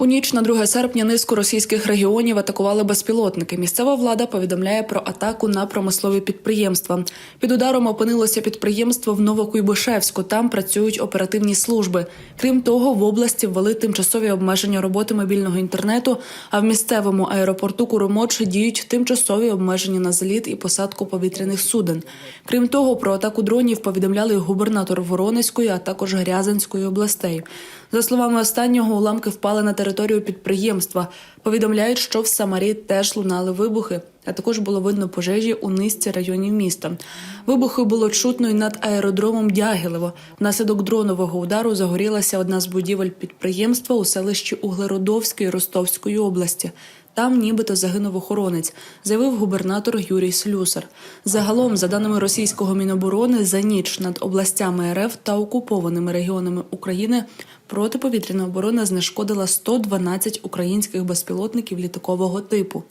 У ніч на 2 серпня низку російських регіонів атакували безпілотники. Місцева влада повідомляє про атаку на промислові підприємства. Під ударом опинилося підприємство в Новокуйбишевську. Там працюють оперативні служби. Крім того, в області ввели тимчасові обмеження роботи мобільного інтернету. А в місцевому аеропорту Куромоч діють тимчасові обмеження на зліт і посадку повітряних суден. Крім того, про атаку дронів повідомляли губернатор Воронезької, а також Грязанської областей. За словами останнього, уламки впали на територію підприємства. Повідомляють, що в Самарі теж лунали вибухи, а також було видно пожежі у низці районів міста. Вибухи було чутно й над аеродромом Дягілево. Внаслідок дронового удару загорілася одна з будівель підприємства у селищі Углеродовської Ростовської області. Там нібито загинув охоронець, заявив губернатор Юрій Слюсар. Загалом, за даними російського міноборони, за ніч над областями РФ та окупованими регіонами України протиповітряна оборона знешкодила 112 українських безпілотників літакового типу.